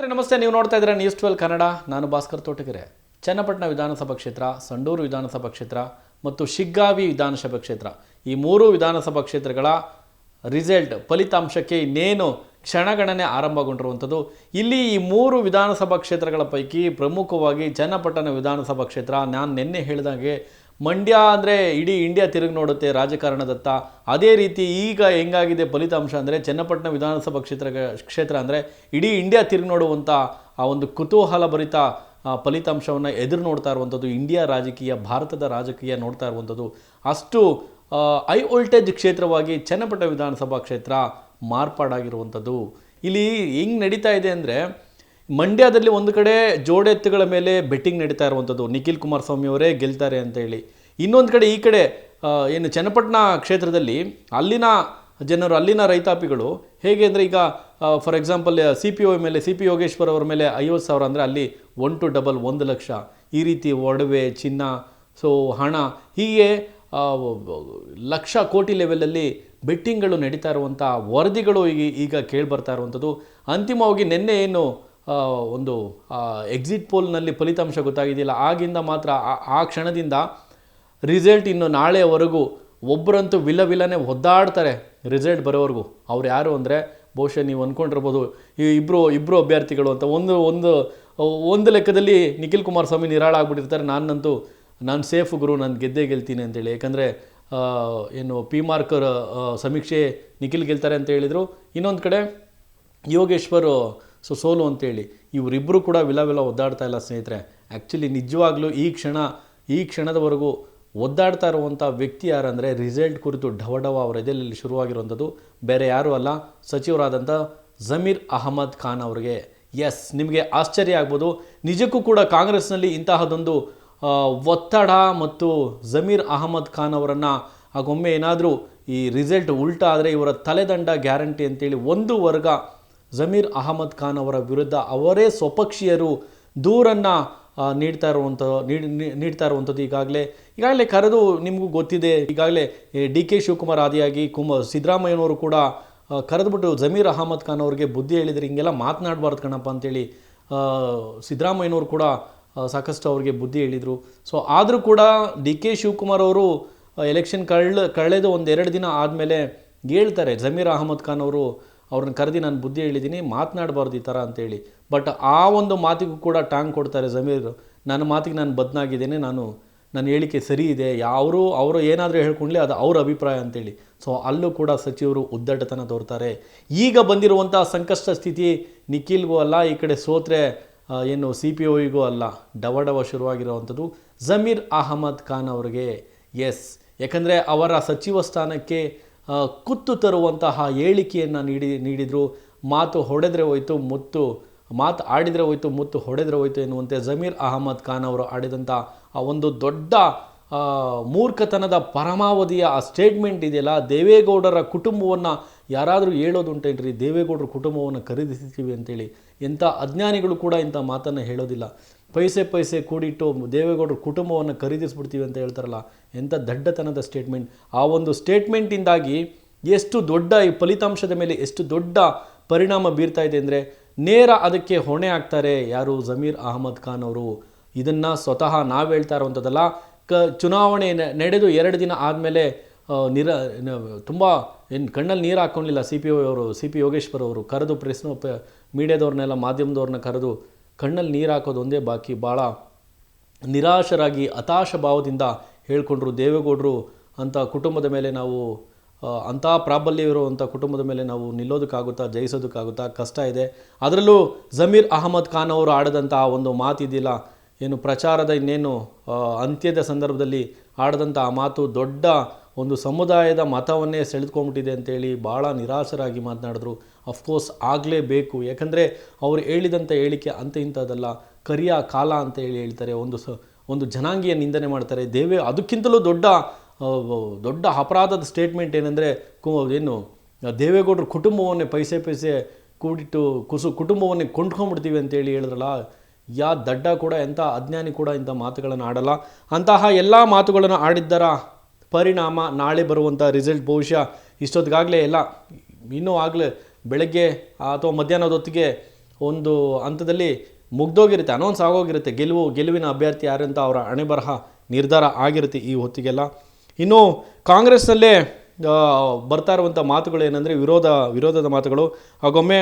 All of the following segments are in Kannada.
ಸ್ನೇಹಿತರೆ, ನಮಸ್ತೆ. ನೀವು ನೋಡ್ತಾ ಇದ್ದೀರಾ ನ್ಯೂಸ್ ಟ್ವೆಲ್ ಕನ್ನಡ. ನಾನು ಭಾಸ್ಕರ್ ತೋಟಗೆರೆ. ಚನ್ನಪಟ್ಟಣ ವಿಧಾನಸಭಾ ಕ್ಷೇತ್ರ, ಸಂಡೂರು ವಿಧಾನಸಭಾ ಕ್ಷೇತ್ರ ಮತ್ತು ಶಿಗ್ಗಾವಿ ವಿಧಾನಸಭಾ ಕ್ಷೇತ್ರ. ಈ ಮೂರು ವಿಧಾನಸಭಾ ಕ್ಷೇತ್ರಗಳ ರಿಸಲ್ಟ್ ಫಲಿತಾಂಶಕ್ಕೆ ಇನ್ನೇನು ಕ್ಷಣಗಣನೆ ಆರಂಭಗೊಂಡಿರುವಂಥದ್ದು. ಇಲ್ಲಿ ಈ ಮೂರು ವಿಧಾನಸಭಾ ಕ್ಷೇತ್ರಗಳ ಪೈಕಿ ಪ್ರಮುಖವಾಗಿ ಚನ್ನಪಟ್ಟಣ ವಿಧಾನಸಭಾ ಕ್ಷೇತ್ರ. ನಾನು ನಿನ್ನೆ ಹೇಳಿದಾಗೆ ಮಂಡ್ಯ ಅಂದರೆ ಇಡೀ ಇಂಡಿಯಾ ತಿರುಗಿ ನೋಡುತ್ತೆ ರಾಜಕಾರಣದತ್ತ. ಅದೇ ರೀತಿ ಈಗ ಹೆಂಗಾಗಿದೆ ಫಲಿತಾಂಶ ಅಂದರೆ ಚನ್ನಪಟ್ಟಣ ವಿಧಾನಸಭಾ ಕ್ಷೇತ್ರ ಕ್ಷೇತ್ರ ಅಂದರೆ ಇಡೀ ಇಂಡಿಯಾ ತಿರುಗಿ ನೋಡುವಂಥ ಆ ಒಂದು ಕುತೂಹಲ ಭರಿತ ಫಲಿತಾಂಶವನ್ನು ಎದುರು ನೋಡ್ತಾ ಇರುವಂಥದ್ದು ಇಂಡಿಯಾ ರಾಜಕೀಯ, ಭಾರತದ ರಾಜಕೀಯ ನೋಡ್ತಾ ಇರುವಂಥದ್ದು. ಅಷ್ಟು ಹೈ ವೋಲ್ಟೇಜ್ ಕ್ಷೇತ್ರವಾಗಿ ಚನ್ನಪಟ್ಟಣ ವಿಧಾನಸಭಾ ಕ್ಷೇತ್ರ ಮಾರ್ಪಾಡಾಗಿರುವಂಥದ್ದು. ಇಲ್ಲಿ ಹೆಂಗೆ ನಡೀತಾ ಇದೆ ಅಂದರೆ ಮಂಡ್ಯದಲ್ಲಿ ಒಂದು ಕಡೆ ಜೋಡೆತ್ತುಗಳ ಮೇಲೆ ಬೆಟ್ಟಿಂಗ್ ನಡೀತಾ ಇರುವಂಥದ್ದು. ನಿಖಿಲ್ ಕುಮಾರಸ್ವಾಮಿ ಅವರೇ ಗೆಲ್ತಾರೆ ಅಂತ ಹೇಳಿ. ಇನ್ನೊಂದು ಕಡೆ ಈ ಕಡೆ ಏನು ಚನ್ನಪಟ್ಟಣ ಕ್ಷೇತ್ರದಲ್ಲಿ ಅಲ್ಲಿನ ಜನರು, ಅಲ್ಲಿನ ರೈತಾಪಿಗಳು ಹೇಗೆ ಅಂದರೆ ಈಗ for example C P O ಮೇಲೆ ಸಿ ಪಿ ಯೋಗೇಶ್ವರ್ ಅವರ ಮೇಲೆ ಐವತ್ತು ಸಾವಿರ ಅಂದರೆ ಅಲ್ಲಿ ಒನ್ ಟು ಡಬಲ್ ಒಂದು ಲಕ್ಷ. ಈ ರೀತಿ ಒಡವೆ, ಚಿನ್ನ ಸೊ ಹಣ, ಹೀಗೆ ಲಕ್ಷ ಕೋಟಿ ಲೆವೆಲಲ್ಲಿ ಬೆಟ್ಟಿಂಗ್ಗಳು ನಡೀತಾ ಇರುವಂಥ ವರದಿಗಳು ಈಗ ಈಗ ಕೇಳಿಬರ್ತಾ ಇರುವಂಥದ್ದು. ಅಂತಿಮವಾಗಿ ನಿನ್ನೆ ಏನು ಒಂದು ಎಕ್ಸಿಟ್ ಪೋಲ್ನಲ್ಲಿ ಫಲಿತಾಂಶ ಗೊತ್ತಾಗಿದೆಯಲ್ಲ ಆಗಿಂದ ಮಾತ್ರ ಆ- ಆ ಕ್ಷಣದಿಂದ ರಿಸಲ್ಟ್ ಇನ್ನು ನಾಳೆವರೆಗೂ ಒಬ್ಬರಂತೂ ವಿಲ ವಿಲನೆ ಒದ್ದಾಡ್ತಾರೆ ರಿಸಲ್ಟ್ ಬರೋವರೆಗೂ. ಅವ್ರು ಯಾರು ಅಂದರೆ, ಬಹುಶಃ ನೀವು ಅಂದ್ಕೊಂಡಿರ್ಬೋದು ಈ ಇಬ್ಬರು ಇಬ್ಬರು ಅಭ್ಯರ್ಥಿಗಳು ಅಂತ. ಒಂದು ಒಂದು ಒಂದು ಲೆಕ್ಕದಲ್ಲಿ ನಿಖಿಲ್ ಕುಮಾರಸ್ವಾಮಿ ನಿರಾಳ ಆಗ್ಬಿಟ್ಟಿರ್ತಾರೆ. ನಾನಂತೂ, ನಾನು ಸೇಫ್ ಗುರು, ನಾನು ಗೆದ್ದೇ ಗೆಲ್ತೀನಿ ಅಂತೇಳಿ. ಯಾಕಂದರೆ ಏನು ಪಿ ಮಾರ್ಕರ್ ಸಮೀಕ್ಷೆ ನಿಖಿಲ್ ಗೆಲ್ತಾರೆ ಅಂತ ಹೇಳಿದರು. ಇನ್ನೊಂದು ಕಡೆ ಯೋಗೇಶ್ವರ್ ಸೊ ಸೋಲು ಅಂತೇಳಿ. ಇವರಿಬ್ಬರು ಕೂಡ ವಿಲ ವಿಲ ಒದ್ದಾಡ್ತಾ ಇಲ್ಲ ಸ್ನೇಹಿತರೆ. ಆ್ಯಕ್ಚುಲಿ ನಿಜವಾಗ್ಲೂ ಈ ಕ್ಷಣ, ಈ ಕ್ಷಣದವರೆಗೂ ಒದ್ದಾಡ್ತಾ ಇರುವಂಥ ವ್ಯಕ್ತಿ ಯಾರಂದರೆ ರಿಸಲ್ಟ್ ಕುರಿತು ಢವಢವ ಅವರ ಎದೆಯಲ್ಲಿ ಶುರುವಾಗಿರುವಂಥದ್ದು ಬೇರೆ ಯಾರೂ ಅಲ್ಲ ಸಚಿವರಾದಂಥ ಜಮೀರ್ ಅಹಮದ್ ಖಾನ್ ಅವರಿಗೆ. ಎಸ್ ನಿಮಗೆ ಆಶ್ಚರ್ಯ ಆಗ್ಬೋದು. ನಿಜಕ್ಕೂ ಕೂಡ ಕಾಂಗ್ರೆಸ್ನಲ್ಲಿ ಇಂತಹದೊಂದು ಒತ್ತಡ ಮತ್ತು ಜಮೀರ್ ಅಹಮದ್ ಖಾನ್ ಅವರನ್ನು ಆಗೊಮ್ಮೆ ಏನಾದರೂ ಈ ರಿಸಲ್ಟ್ ಉಲ್ಟಾ ಆದರೆ ಇವರ ತಲೆದಂಡ ಗ್ಯಾರಂಟಿ ಅಂತೇಳಿ ಒಂದು ವರ್ಗ ಜಮೀರ್ ಅಹಮದ್ ಖಾನ್ ಅವರ ವಿರುದ್ಧ ಅವರೇ ಸ್ವಪಕ್ಷೀಯರು ದೂರನ್ನು ನೀಡ್ತಾ ಇರುವಂಥ ನೀಡ್ತಾ ಇರುವಂಥದ್ದು ಈಗಾಗಲೇ. ಈಗಾಗಲೇ ಕರೆದು ನಿಮಗೂ ಗೊತ್ತಿದೆ, ಈಗಾಗಲೇ ಡಿ ಕೆ ಶಿವಕುಮಾರ್ ಆದಿಯಾಗಿ ಕುಮ, ಸಿದ್ದರಾಮಯ್ಯನವರು ಕೂಡ ಕರೆದುಬಿಟ್ಟು ಜಮೀರ್ ಅಹಮದ್ ಖಾನ್ ಅವರಿಗೆ ಬುದ್ಧಿ ಹೇಳಿದರೆ ಹಿಂಗೆಲ್ಲ ಮಾತನಾಡಬಾರ್ದು ಕಣಪ್ಪ ಅಂತೇಳಿ ಸಿದ್ದರಾಮಯ್ಯನವರು ಕೂಡ ಸಾಕಷ್ಟು ಅವರಿಗೆ ಬುದ್ಧಿ ಹೇಳಿದರು. ಸೊ, ಆದರೂ ಕೂಡ ಡಿ ಕೆ ಶಿವಕುಮಾರ್ ಅವರು ಎಲೆಕ್ಷನ್ ಕಳ್ಳ ಕಳೆದು ಒಂದೆರಡು ದಿನ ಆದಮೇಲೆ ಹೇಳ್ತಾರೆ ಜಮೀರ್ ಅಹಮದ್ ಖಾನ್ ಅವರು ಅವ್ರನ್ನ ಕರೆದಿ ನಾನು ಬುದ್ಧಿ ಹೇಳಿದ್ದೀನಿ, ಮಾತನಾಡಬಾರ್ದು ಈ ಥರ ಅಂತೇಳಿ ಬಟ್ ಆ ಒಂದು ಮಾತಿಗೂ ಕೂಡ ಟಾಂಗ್ ಕೊಡ್ತಾರೆ ಜಮೀರ್. ನನ್ನ ಮಾತಿಗೆ ನಾನು ಬದನಾಗಿದ್ದೇನೆ, ನಾನು, ನನ್ನ ಹೇಳಿಕೆ ಸರಿ ಇದೆ. ಯಾರು ಅವರು ಏನಾದರೂ ಹೇಳ್ಕೊಂಡ್ಲಿ ಅದು ಅವ್ರ ಅಭಿಪ್ರಾಯ ಅಂತೇಳಿ ಸೊ ಅಲ್ಲೂ ಕೂಡ ಸಚಿವರು ಉದ್ದಟತನ ತೋರ್ತಾರೆ. ಈಗ ಬಂದಿರುವಂಥ ಸಂಕಷ್ಟ ಸ್ಥಿತಿ ನಿಖಿಲ್ಗೂ ಅಲ್ಲ, ಈ ಕಡೆ ಸೋತ್ರೆ ಏನು ಸಿ ಪಿ ಒಯಿಗೂ ಅಲ್ಲ, ಡವಡವ ಶುರುವಾಗಿರುವಂಥದ್ದು ಜಮೀರ್ ಅಹಮದ್ ಖಾನ್ ಅವರಿಗೆ. ಎಸ್ ಯಾಕಂದರೆ ಅವರ ಸಚಿವ ಸ್ಥಾನಕ್ಕೆ ಕುತ್ತು ತರುವಂತಹ ಹೇಳಿಕೆಯನ್ನು ನೀಡಿ, ನೀಡಿದರು. ಮಾತು ಹೊಡೆದ್ರೆ ಹೋಯ್ತು, ಮುತ್ತು, ಮಾತು ಆಡಿದರೆ ಹೋಯ್ತು, ಮುತ್ತು ಹೊಡೆದ್ರೆ ಹೋಯ್ತು ಎನ್ನುವಂತೆ ಜಮೀರ್ ಅಹಮದ್ ಖಾನ್ ಅವರು ಆಡಿದಂಥ ಆ ಒಂದು ದೊಡ್ಡ ಮೂರ್ಖತನದ ಪರಮಾವಧಿಯ ಆ ಸ್ಟೇಟ್ಮೆಂಟ್ ಇದೆಯಲ್ಲ, ದೇವೇಗೌಡರ ಕುಟುಂಬವನ್ನು ಯಾರಾದರೂ ಹೇಳೋದುಂಟೇನ್ರಿ? ದೇವೇಗೌಡರ ಕುಟುಂಬವನ್ನು ಖರೀದಿಸ್ತೀವಿ ಅಂತೇಳಿ. ಎಂಥ ಅಜ್ಞಾನಿಗಳು ಕೂಡ ಇಂಥ ಮಾತನ್ನು ಹೇಳೋದಿಲ್ಲ. ಪೈಸೆ ಪೈಸೆ ಕೂಡಿಟ್ಟು ದೇವೇಗೌಡರ ಕುಟುಂಬವನ್ನು ಖರೀದಿಸ್ಬಿಡ್ತೀವಿ ಅಂತ ಹೇಳ್ತಾರಲ್ಲ, ಎಂಥ ದಡ್ಡತನದ ಸ್ಟೇಟ್ಮೆಂಟ್ ಆ ಒಂದು ಸ್ಟೇಟ್ಮೆಂಟಿಂದಾಗಿ ಎಷ್ಟು ದೊಡ್ಡ ಈ ಫಲಿತಾಂಶದ ಮೇಲೆ ಎಷ್ಟು ದೊಡ್ಡ ಪರಿಣಾಮ ಬೀರ್ತಾ ಇದೆ ಅಂದರೆ ನೇರ ಅದಕ್ಕೆ ಹೊಣೆ ಆಗ್ತಾರೆ ಯಾರು ಜಮೀರ್ ಅಹಮದ್ ಖಾನ್ ಅವರು. ಇದನ್ನು ಸ್ವತಃ ನಾವು ಹೇಳ್ತಾ ಇರುವಂಥದ್ದಲ್ಲ, ಕ ಚುನಾವಣೆ ನಡೆದು ಎರಡು ದಿನ ಆದಮೇಲೆ ನಿರ ತುಂಬ ಏನು ಕಣ್ಣಲ್ಲಿ ನೀರು ಹಾಕ್ಕೊಂಡಿಲ್ಲ ಸಿ ಪಿ ಅವರು, ಸಿ ಪಿ ಯೋಗೇಶ್ವರ್ ಅವರು ಕರೆದು ಪ್ರೆಸ್ನ ಮೀಡಿಯಾದವ್ರನ್ನೆಲ್ಲ, ಮಾಧ್ಯಮದವ್ರನ್ನ ಕರೆದು ಕಣ್ಣಲ್ಲಿ ನೀರು ಹಾಕೋದು ಒಂದೇ ಬಾಕಿ. ಭಾಳ ನಿರಾಶರಾಗಿ, ಹತಾಶ ಭಾವದಿಂದ ಹೇಳ್ಕೊಂಡ್ರು ದೇವೇಗೌಡರು ಅಂಥ ಕುಟುಂಬದ ಮೇಲೆ ನಾವು ಅಂಥ ಪ್ರಾಬಲ್ಯವಿರುವಂಥ ಕುಟುಂಬದ ಮೇಲೆ ನಾವು ನಿಲ್ಲೋದಕ್ಕಾಗುತ್ತಾ, ಜಯಿಸೋದಕ್ಕಾಗುತ್ತಾ ಕಷ್ಟ ಇದೆ. ಅದರಲ್ಲೂ ಜಮೀರ್ ಅಹಮದ್ ಖಾನ್ ಅವರು ಆಡದಂಥ ಆ ಒಂದು ಮಾತಿದೆಯಲ್ಲ ಏನು ಪ್ರಚಾರದ ಇನ್ನೇನು ಅಂತ್ಯದ ಸಂದರ್ಭದಲ್ಲಿ ಆಡದಂಥ ಆ ಮಾತು ದೊಡ್ಡ ಒಂದು ಸಮುದಾಯದ ಮತವನ್ನೇ ಸೆಳೆದುಕೊಂಡ್ಬಿಟ್ಟಿದೆ ಅಂತೇಳಿ ಭಾಳ ನಿರಾಸರಾಗಿ ಮಾತನಾಡಿದ್ರು. ಅಫ್ಕೋರ್ಸ್ ಆಗಲೇಬೇಕು. ಯಾಕಂದರೆ ಅವರು ಹೇಳಿದಂಥ ಹೇಳಿಕೆ ಅಂತ ಇಂಥದ್ದಲ್ಲ. ಕರಿಯ ಕಾಲ ಅಂತ ಹೇಳಿ ಹೇಳ್ತಾರೆ. ಒಂದು ಸ, ಒಂದು ಜನಾಂಗೀಯ ನಿಂದನೆ ಮಾಡ್ತಾರೆ. ದೇವೇ ಅದಕ್ಕಿಂತಲೂ ದೊಡ್ಡ ದೊಡ್ಡ ಅಪರಾಧದ ಸ್ಟೇಟ್ಮೆಂಟ್ ಏನಂದರೆ ಏನು, ದೇವೇಗೌಡರು ಕುಟುಂಬವನ್ನೇ ಪೈಸೆ ಪೈಸೆ ಕೂಡಿಟ್ಟು ಕುಸು, ಕುಟುಂಬವನ್ನೇ ಕೊಂಡ್ಕೊಂಡ್ಬಿಡ್ತೀವಿ ಅಂತೇಳಿ ಹೇಳಿದ್ರಲ್ಲ, ಯಾ ದಡ್ಡ ಕೂಡ ಎಂಥ ಅಜ್ಞಾನಿ ಕೂಡ ಇಂಥ ಮಾತುಗಳನ್ನು ಆಡಲ್ಲ. ಅಂತಹ ಎಲ್ಲ ಮಾತುಗಳನ್ನು ಆಡಿದ್ದರ? ಪರಿಣಾಮ ನಾಳೆ ಬರುವಂಥ ರಿಸಲ್ಟ್ ಬಹುಶಃ ಇಷ್ಟೊತ್ತಿಗಾಗಲೇ ಎಲ್ಲ ಇನ್ನೂ ಆಗಲೇ ಬೆಳಗ್ಗೆ ಅಥವಾ ಮಧ್ಯಾಹ್ನದ ಹೊತ್ತಿಗೆ ಒಂದು ಹಂತದಲ್ಲಿ ಮುಗ್ದೋಗಿರುತ್ತೆ ಅನೌನ್ಸ್ ಆಗೋಗಿರುತ್ತೆ. ಗೆಲುವು, ಗೆಲುವಿನ ಅಭ್ಯರ್ಥಿ ಯಾರು ಅಂತ ಅವರ ಹಣೆ ಬರಹ ನಿರ್ಧಾರ ಆಗಿರುತ್ತೆ ಈ ಹೊತ್ತಿಗೆಲ್ಲ. ಇನ್ನು ಕಾಂಗ್ರೆಸ್ನಲ್ಲೇ ಬರ್ತಾ ಇರುವಂಥ ಮಾತುಗಳು ಏನಂದರೆ ವಿರೋಧ, ವಿರೋಧದ ಮಾತುಗಳು. ಹಾಗೊಮ್ಮೆ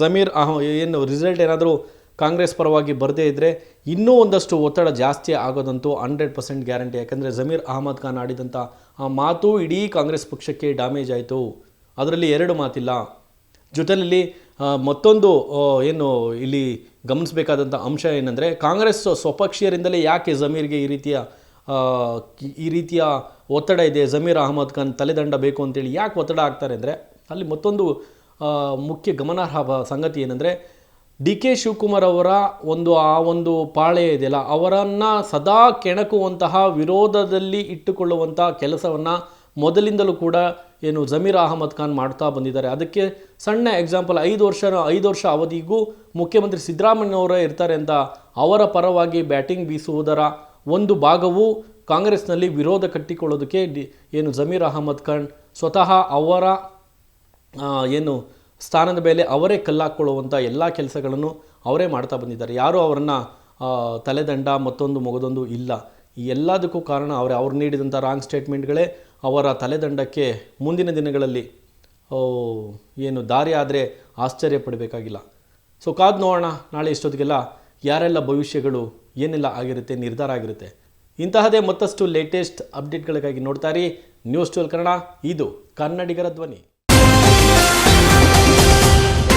ಜಮೀರ್ ಅಹ್, ಏನು ರಿಸಲ್ಟ್ ಏನಾದರೂ ಕಾಂಗ್ರೆಸ್ ಪರವಾಗಿ ಬರದೇ ಇದ್ದರೆ ಇನ್ನೂ ಒಂದಷ್ಟು ಒತ್ತಡ ಜಾಸ್ತಿ ಆಗೋದಂತೂ ಹಂಡ್ರೆಡ್ ಪರ್ಸೆಂಟ್ ಗ್ಯಾರಂಟಿ. ಯಾಕಂದರೆ ಜಮೀರ್ ಅಹಮದ್ ಖಾನ್ ಆಡಿದಂಥ ಆ ಮಾತು ಇಡೀ ಕಾಂಗ್ರೆಸ್ ಪಕ್ಷಕ್ಕೆ ಡ್ಯಾಮೇಜ್ ಆಯಿತು. ಅದರಲ್ಲಿ ಎರಡು ಮಾತಿಲ್ಲ. ಜೊತೆಯಲ್ಲಿ ಮತ್ತೊಂದು ಏನು ಇಲ್ಲಿ ಗಮನಿಸಬೇಕಾದಂಥ ಅಂಶ ಏನಂದರೆ, ಕಾಂಗ್ರೆಸ್ ಸ್ವಪಕ್ಷೀಯರಿಂದಲೇ ಯಾಕೆ ಜಮೀರ್ಗೆ ಈ ರೀತಿಯ ಈ- ರೀತಿಯ ಒತ್ತಡ ಇದೆ, ಜಮೀರ್ ಅಹಮದ್ ಖಾನ್ ತಲೆದಂಡ ಬೇಕು ಅಂತೇಳಿ ಯಾಕೆ ಒತ್ತಡ ಆಗ್ತಾರೆ ಅಂದರೆ, ಅಲ್ಲಿ ಮತ್ತೊಂದು ಮುಖ್ಯ ಗಮನಾರ್ಹ ಸಂಗತಿ ಏನಂದರೆ ಡಿ ಕೆ ಶಿವಕುಮಾರ್ ಅವರ ಒಂದು, ಆ ಒಂದು ಪಾಳೆ ಇದೆಯಲ್ಲ, ಅವರನ್ನು ಸದಾ ಕೆಣಕುವಂತಹ ವಿರೋಧದಲ್ಲಿ ಇಟ್ಟುಕೊಳ್ಳುವಂಥ ಕೆಲಸವನ್ನು ಮೊದಲಿಂದಲೂ ಕೂಡ ಏನು ಜಮೀರ್ ಅಹಮದ್ ಖಾನ್ ಮಾಡ್ತಾ ಬಂದಿದ್ದಾರೆ. ಅದಕ್ಕೆ ಸಣ್ಣ ಎಕ್ಸಾಂಪಲ್ ಐದು ವರ್ಷ ಐದು ವರ್ಷ ಅವಧಿಗೂ ಮುಖ್ಯಮಂತ್ರಿ ಸಿದ್ದರಾಮಯ್ಯನವರೇ ಇರ್ತಾರೆ ಅಂತ ಅವರ ಪರವಾಗಿ ಬ್ಯಾಟಿಂಗ್ ಬೀಸುವುದರ ಒಂದು ಭಾಗವು ಕಾಂಗ್ರೆಸ್ನಲ್ಲಿ ವಿರೋಧ ಕಟ್ಟಿಕೊಳ್ಳೋದಕ್ಕೆ ಏನು ಜಮೀರ್ ಅಹಮದ್ ಖಾನ್ ಸ್ವತಃ ಅವರ ಏನು ಸ್ಥಾನದ ಮೇಲೆ ಅವರೇ ಕಲ್ಲಾಕೊಳ್ಳುವಂಥ ಎಲ್ಲ ಕೆಲಸಗಳನ್ನು ಅವರೇ ಮಾಡ್ತಾ ಬಂದಿದ್ದಾರೆ. ಯಾರೂ ಅವರನ್ನು ತಲೆದಂಡ ಮತ್ತೊಂದು ಮೊಗದೊಂದು ಇಲ್ಲ. ಈ ಎಲ್ಲದಕ್ಕೂ ಕಾರಣ ಅವರೇ, ಅವ್ರು ನೀಡಿದಂಥ ರಾಂಗ್ ಸ್ಟೇಟ್ಮೆಂಟ್ಗಳೇ ಅವರ ತಲೆದಂಡಕ್ಕೆ ಮುಂದಿನ ದಿನಗಳಲ್ಲಿ ಏನು ದಾರಿ ಆದರೆ ಆಶ್ಚರ್ಯ ಪಡಬೇಕಾಗಿಲ್ಲ. ಸೊ ಕಾದು ನೋಡೋಣ, ನಾಳೆ ಇಷ್ಟೊತ್ತಿಗೆಲ್ಲ ಯಾರೆಲ್ಲ ಭವಿಷ್ಯಗಳು ಏನೆಲ್ಲ ಆಗಿರುತ್ತೆ, ನಿರ್ಧಾರ ಆಗಿರುತ್ತೆ. ಇಂತಹದೇ ಮತ್ತಷ್ಟು ಲೇಟೆಸ್ಟ್ ಅಪ್ಡೇಟ್ಗಳಿಗಾಗಿ ನೋಡ್ತಾ ನೋಡ್ತಾರಿ ನ್ಯೂಸ್ ಟ್ವೆಲ್ ಕನ್ನಡ, ಇದು ಕನ್ನಡಿಗರ ಧ್ವನಿ.